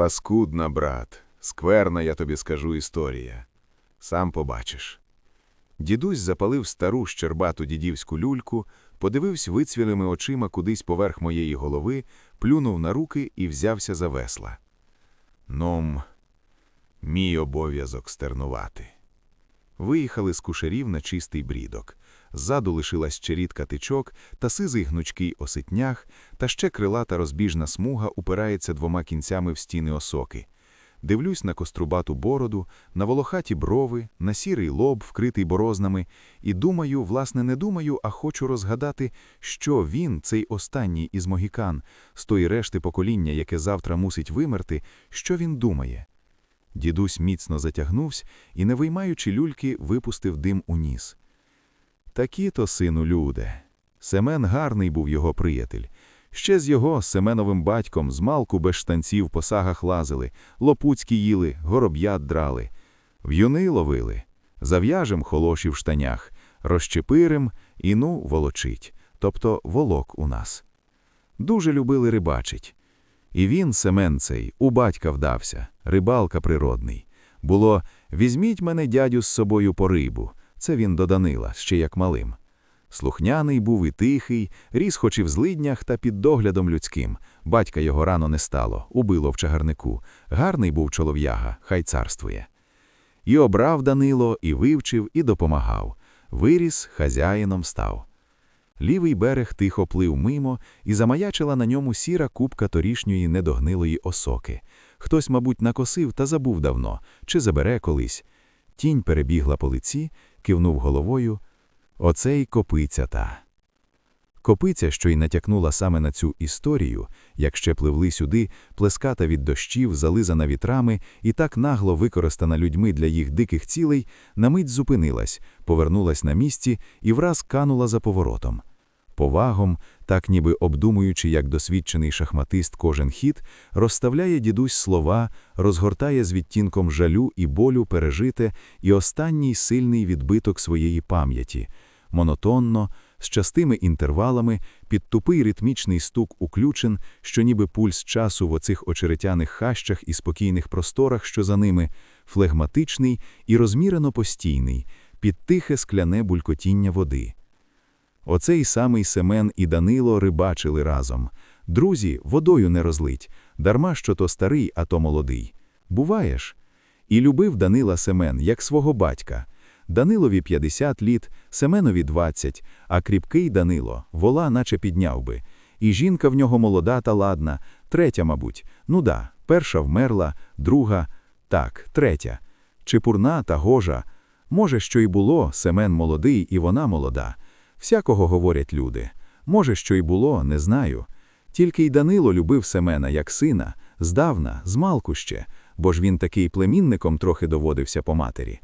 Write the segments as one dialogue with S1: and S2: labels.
S1: Паскудна, брат, скверна, я тобі скажу, історія. Сам побачиш. Дідусь запалив стару щербату дідівську люльку, подивився вицвілими очима кудись поверх моєї голови, плюнув на руки і взявся за весла. Ном, мій обов'язок стернувати. Виїхали з кушерів на чистий брідок. Ззаду лишилась черідка тичок та сизий гнучкий оситнях, та ще крилата розбіжна смуга упирається двома кінцями в стіни осоки. Дивлюсь на кострубату бороду, на волохаті брови, на сірий лоб, вкритий борознами, і думаю, власне, не думаю, а хочу розгадати, що він, цей останній із могікан, з тої решти покоління, яке завтра мусить вимерти, що він думає. Дідусь міцно затягнувся і, не виймаючи люльки, випустив дим у ніс. Такі то, сину, люде. Семен гарний був його приятель. Ще з його, Семеновим батьком, з малку без штанців по сагах лазили, лопуцькі їли, гороб'ят драли. В'юни ловили, зав'яжем холоші в штанях, розчепирим і ну волочить, тобто волок у нас. Дуже любили рибачить. І він, Семен цей, у батька вдався, рибалка природний. Було «Візьміть мене, дядю, з собою по рибу». Це він до Данила, ще як малим. Слухняний був і тихий, ріс хоч і в злиднях та під доглядом людським. Батька його рано не стало, убило в чагарнику. Гарний був чолов'яга, хай царствує. І обрав Данило, і вивчив, і допомагав. Виріс, хазяїном став. Лівий берег тихо плив мимо, і замаячила на ньому сіра купка торішньої недогнилої осоки. Хтось, мабуть, накосив та забув давно, чи забере колись. Тінь перебігла по лиці, кивнув головою. Оце й копиця та. Копиця, що й натякнула саме на цю історію, як ще пливли сюди, плеската від дощів, зализана вітрами і так нагло використана людьми для їх диких цілей, на мить зупинилась, повернулась на місці і враз канула за поворотом. Повагом, так ніби обдумуючи, як досвідчений шахматист кожен хід, розставляє дідусь слова, розгортає з відтінком жалю і болю пережите і останній сильний відбиток своєї пам'яті, монотонно, з частими інтервалами, під тупий ритмічний стук уключен, що ніби пульс часу в оцих очеретяних хащах і спокійних просторах, що за ними, флегматичний і розмірено постійний, під тихе скляне булькотіння води. Оцей самий Семен і Данило рибачили разом. Друзі, водою не розлить, дарма що то старий, а то молодий. Буваєш? І любив Данила Семен, як свого батька. Данилові 50 літ, Семенові 20, а кріпкий Данило, вола наче підняв би. І жінка в нього молода та ладна, третя, мабуть. Ну да, перша вмерла, друга, так, третя. Чепурна та гожа. Може, що й було, Семен молодий, і вона молода. Всякого говорять люди. Може, що й було, не знаю. Тільки й Данило любив Семена як сина, здавна, змалку ще, бо ж він такий племінником трохи доводився по матері.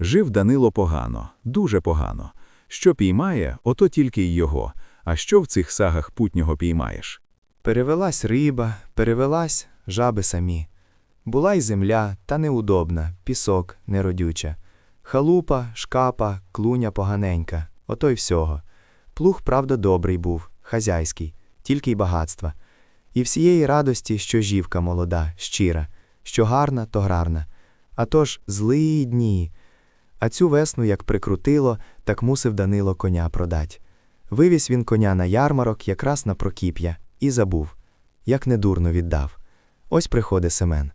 S1: Жив Данило погано, дуже погано. Що піймає, ото тільки й його. А що в цих сагах путнього піймаєш?
S2: Перевелась риба, перевелась жаби самі. Була й земля, та неудобна, пісок неродюча. Халупа, шкапа, клуня поганенька, ото й всього. Плуг, правда, добрий був, хазяйський, тільки й багатства. І всієї радості, що жівка молода, щира, що гарна, то гарна. А тож злі дні. А цю весну, як прикрутило, так мусив Данило коня продать. Вивіз він коня на ярмарок якраз на Прокіп'я, і забув. Як недурно віддав. Ось приходить Семен.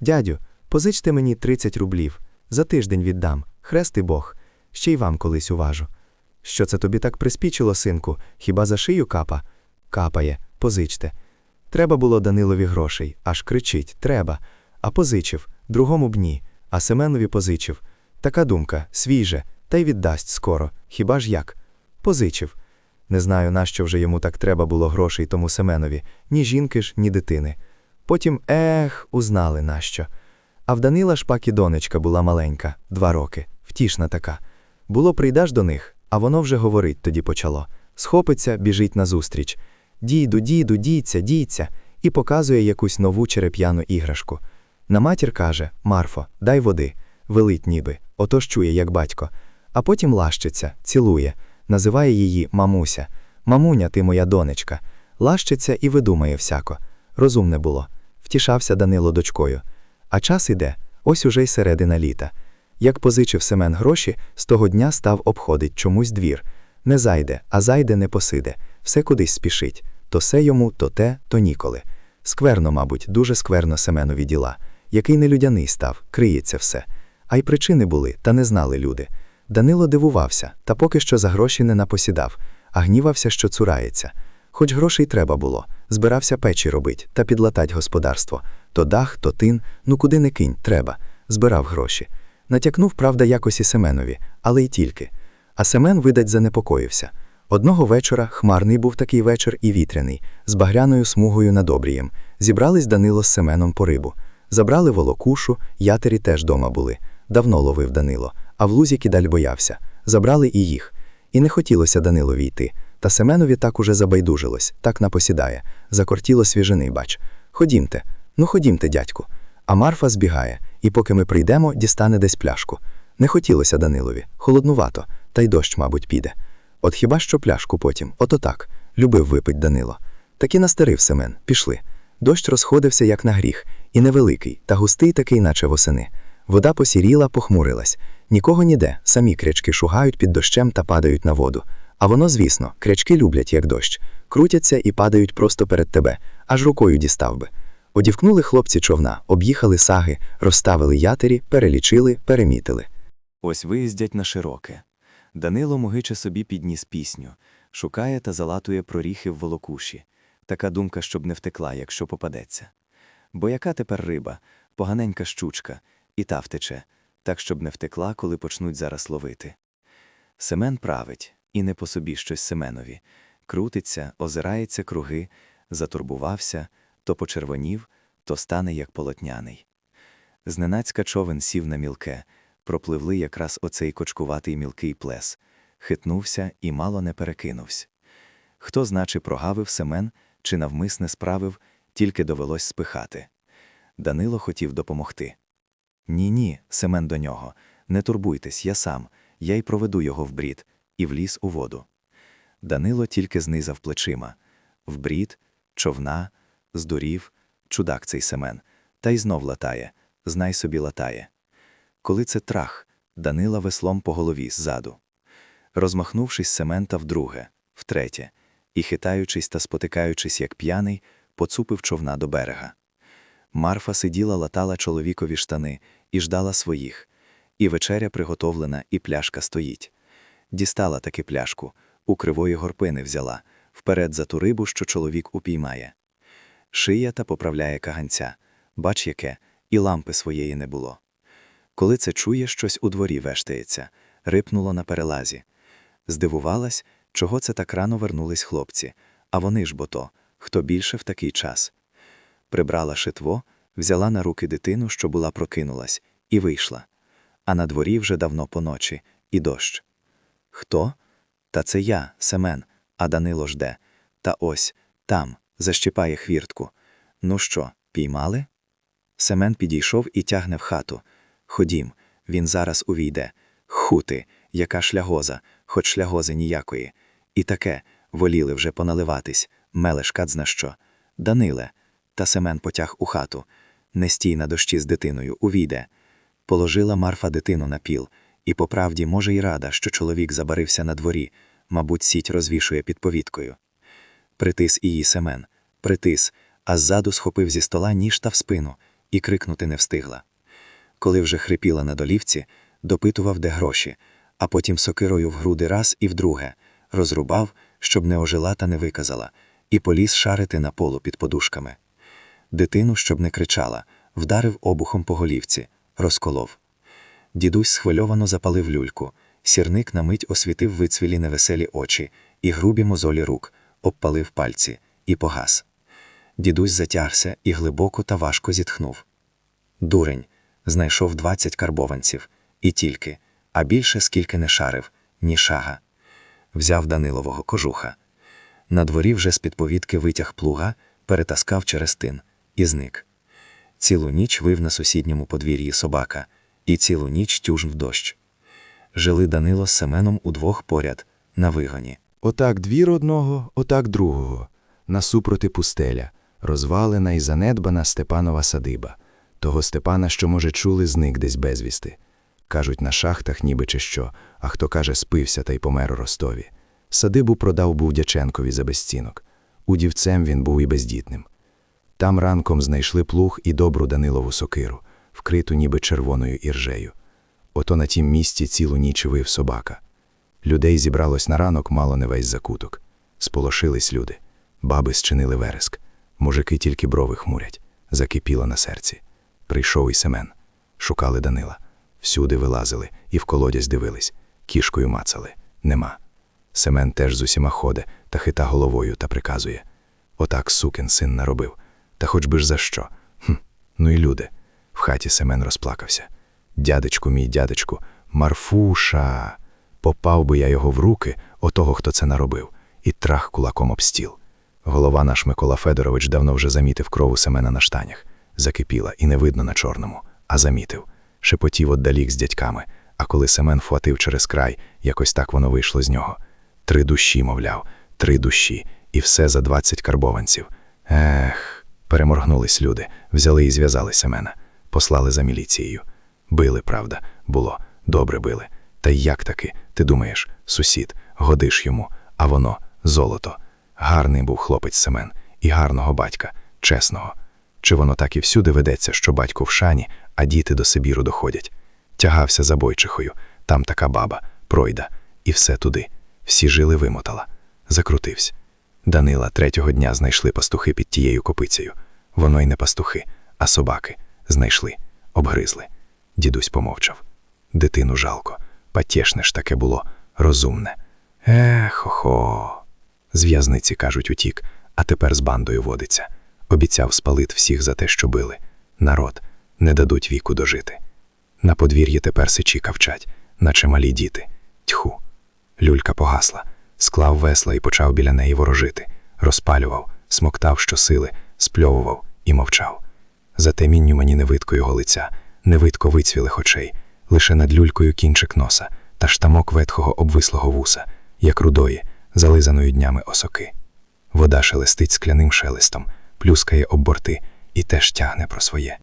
S2: Дядю, позичте мені 30 рублів. За тиждень віддам. Хрести Бог. Ще й вам колись уважу. Що це тобі так приспічило, синку? Хіба за шию капа? Капає, позичте. Треба було Данилові грошей, аж кричить треба. А позичив, другому б ні, а Семенові позичив. Така думка, свіже, та й віддасть скоро. Хіба ж як? Позичив. Не знаю, нащо вже йому так треба було грошей тому Семенові, ні жінки ж, ні дитини. Потім, ех, узнали нащо. А в Данила ж пак і донечка була маленька, два роки, втішна така. Було, прийдеш до них, а воно вже говорить тоді почало. Схопиться, біжить назустріч. Діду, діду, дійця, дійця, і показує якусь нову череп'яну іграшку. На матір каже Марфо, дай води, велить ніби, отож чує, як батько. А потім лащиться, цілує, називає її мамуся. Мамуня, ти моя донечка. Лащиться і видумає всяко. Розумне було.
S3: втішався Данило дочкою. А час іде, ось уже й середина літа. Як позичив Семен гроші, з того дня став обходить чомусь двір. Не зайде, а зайде не посиде, все кудись спішить. То се йому, то те, то ніколи. Скверно, мабуть, дуже скверно Семенові діла. Який нелюдяний став, криється все. А й причини були, та не знали люди. Данило дивувався, та поки що за гроші не напосідав, а гнівався, що цурається. Хоч грошей треба було, збирався печі робить та підлатать господарство. То дах, то тин, ну куди не кинь, треба. Збирав гроші. Натякнув, правда, якось і Семенові, але й тільки. А Семен, видать, занепокоївся. Одного вечора хмарний був такий вечір і вітряний, з багряною смугою над обрієм. Зібрались Данило з Семеном по рибу. Забрали волокушу, ятері теж дома були. Давно ловив Данило, а в лузі кидаль боявся. Забрали і їх. І не хотілося Данилові йти. Та Семенові так уже забайдужилось, так напосідає. Закортіло свіжини, бач. Ходімте, ну ходімте, дядьку. А Марфа збігає, і поки ми прийдемо, дістане десь пляшку. Не хотілося Данилові, холоднувато, та й дощ, мабуть, піде. От хіба що пляшку потім, ото так, любив випить Данило. Так і настарив Семен, пішли. Дощ розходився, як на гріх, і невеликий, та густий такий, наче восени. Вода посіріла, похмурилась. Нікого ніде, самі крячки шугають під дощем та падають на воду. А воно, звісно, крячки люблять, як дощ, крутяться і падають просто перед тебе, аж рукою дістав би. Одівкнули хлопці човна, об'їхали саги, розставили ятері, перелічили, перемітили.
S2: Ось виїздять на широке. Данило могиче собі підніс пісню, шукає та залатує проріхи в волокуші. Така думка, щоб не втекла, якщо попадеться. Бо яка тепер риба, поганенька щучка, і та втече, так, щоб не втекла, коли почнуть зараз ловити. Семен править, і не по собі щось Семенові. Крутиться, озирається круги, затурбувався, то почервонів, то стане як полотняний. Зненацька човен сів на мілке, пропливли якраз оцей кочкуватий мілкий плес, хитнувся і мало не перекинувся. Хто, значи, прогавив Семен чи навмисне справив, тільки довелось спихати. Данило хотів допомогти. Ні, ні, Семен до нього. Не турбуйтесь, я сам, я й проведу його в брід, і вліз у воду. Данило тільки знизав плечима. В брід, човна, здурів, чудак цей Семен, та й знов латає, знай собі латає. Коли це трах, Данила веслом по голові ззаду. Розмахнувшись Семен та вдруге, втретє, і, хитаючись та спотикаючись, як п'яний, поцупив човна до берега. Марфа сиділа, латала чоловікові штани і ждала своїх. І вечеря приготовлена, і пляшка стоїть. Дістала таки пляшку, у кривої горпини взяла, вперед за ту рибу, що чоловік упіймає. Шия та поправляє каганця. Бач, яке, і лампи своєї не було. Коли це чує, щось у дворі вештається, рипнуло на перелазі. Здивувалась, чого це так рано вернулись хлопці, а вони ж бо то, хто більше в такий час. Прибрала шитво, взяла на руки дитину, що була прокинулась, і вийшла. А на дворі вже давно поночі, і дощ. Хто? Та це я, Семен, а Данило жде. Та ось, там, защипає хвіртку. Ну що, піймали? Семен підійшов і тягне в хату. Ходім, він зараз увійде. Хути, яка шлягоза, хоч шлягози ніякої. І таке, воліли вже поналиватись, мелеш кадзна що. Даниле. Та Семен потяг у хату. Не стій на дощі з дитиною, увійде. Положила Марфа дитину на піл, і по правді, може, й рада, що чоловік забарився на дворі, мабуть, сіть розвішує під повіткою. Притис її Семен, притис, а ззаду схопив зі стола ніж та в спину і крикнути не встигла. Коли вже хрипіла на долівці, допитував, де гроші, а потім сокирою в груди раз і вдруге, розрубав, щоб не ожила та не виказала, і поліз шарити на полу під подушками. Дитину, щоб не кричала, вдарив обухом по голівці, розколов. Дідусь схвильовано запалив люльку. Сірник на мить освітив вицвілі невеселі очі і грубі мозолі рук, обпалив пальці і погас. Дідусь затягся і глибоко та важко зітхнув. Дурень знайшов двадцять карбованців, і тільки, а більше скільки не шарив, ні шага. Взяв Данилового кожуха. На дворі вже з-під повітки витяг плуга, перетаскав через тин і зник. Цілу ніч вив на сусідньому подвір'ї собака, і цілу ніч тюжн дощ. Жили Данило з Семеном удвох поряд, на вигоні.
S4: Отак двір одного, отак другого. Насупроти пустеля.
S2: Розвалена і занедбана Степанова садиба. Того Степана, що, може, чули, зник десь безвісти. Кажуть, на шахтах ніби чи що, а хто каже, спився та й помер у Ростові. Садибу продав був Дяченкові за безцінок. Удівцем він був і бездітним. Там ранком знайшли плуг і добру Данилову сокиру, вкриту ніби червоною іржею. Ото на тім місці цілу ніч вив собака. Людей зібралось на ранок мало не весь закуток. Сполошились люди. Баби зчинили вереск. Мужики тільки брови хмурять. Закипіло на серці. Прийшов і Семен. Шукали Данила. Всюди вилазили і в колодязь дивились. Кішкою мацали. Нема. Семен теж з усіма ходе та хита головою та приказує. Отак сукин син наробив. Та хоч би ж за що. Хм, ну і люди. В хаті Семен розплакався. Дядечку мій, дядечку, Марфуша. Попав би я його в руки, отого, хто це наробив, і трах кулаком об стіл. Голова наш Микола Федорович давно вже замітив крову Семена на штанях. Закипіла і не видно на чорному, а замітив. Шепотів отдалік з дядьками, а коли Семен флатив через край, якось так воно вийшло з нього. Три душі, мовляв, три душі, і все за двадцять карбованців. Ех, переморгнулись люди, взяли і зв'язали Семена, послали за міліцією. Били, правда, було, добре били. Та як таки, ти думаєш, сусід, годиш йому, а воно золото. Гарний був хлопець Семен, і гарного батька, чесного. Чи воно так і всюди ведеться, що батько в шані, а діти до Сибіру доходять? Тягався за бойчихою, там така баба, пройда, і все туди. Всі жили вимотала. Закрутився. Данила третього дня знайшли пастухи під тією копицею. Воно й не пастухи, а собаки. Знайшли, обгризли. Дідусь помовчав. Дитину жалко. Патєшне ж таке було, розумне. Ех, хо. З в'язниці, кажуть, утік, а тепер з бандою водиться. Обіцяв спалити всіх за те, що били. Народ, не дадуть віку дожити. На подвір'ї тепер сичі кавчать, наче малі діти. Тьху. Люлька погасла, склав весла і почав біля неї ворожити, розпалював, смоктав щосили, спльовував і мовчав. Зате мінню мені не видко його лиця, не видко вицвілих очей, лише над люлькою кінчик носа та штамок ветхого обвислого вуса, як рудої, зализаної днями осоки. Вода шелестить скляним шелестом, плюскає об борти і теж тягне про своє.